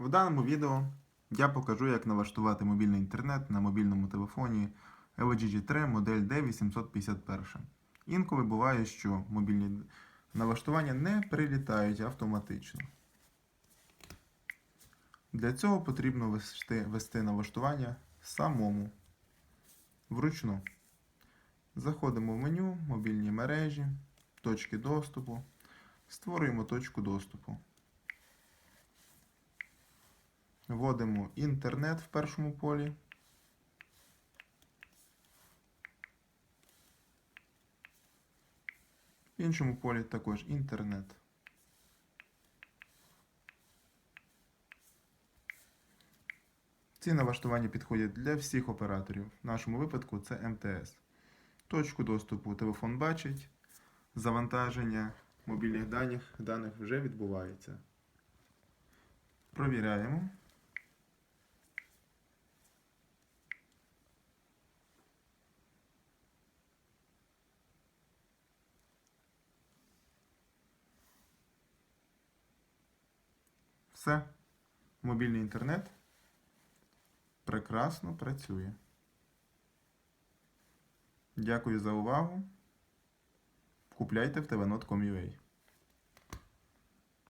В даному відео я покажу, як налаштувати мобільний інтернет на мобільному телефоні LG G3 модель D851. Інколи буває, що мобільні налаштування не прилітають автоматично. Для цього потрібно вести, вести налаштування самому вручну. Заходимо в меню, мобільні мережі, точки доступу, створюємо точку доступу. Вводимо інтернет в першому полі. В іншому полі також інтернет. Ці налаштування підходять для всіх операторів. В нашому випадку це МТС. Точку доступу телефон бачить. Завантаження мобільних даних, даних вже відбувається. Провіряємо. Все. Мобільний інтернет прекрасно працює. Дякую за увагу. Купляйте в tvnot.com.ua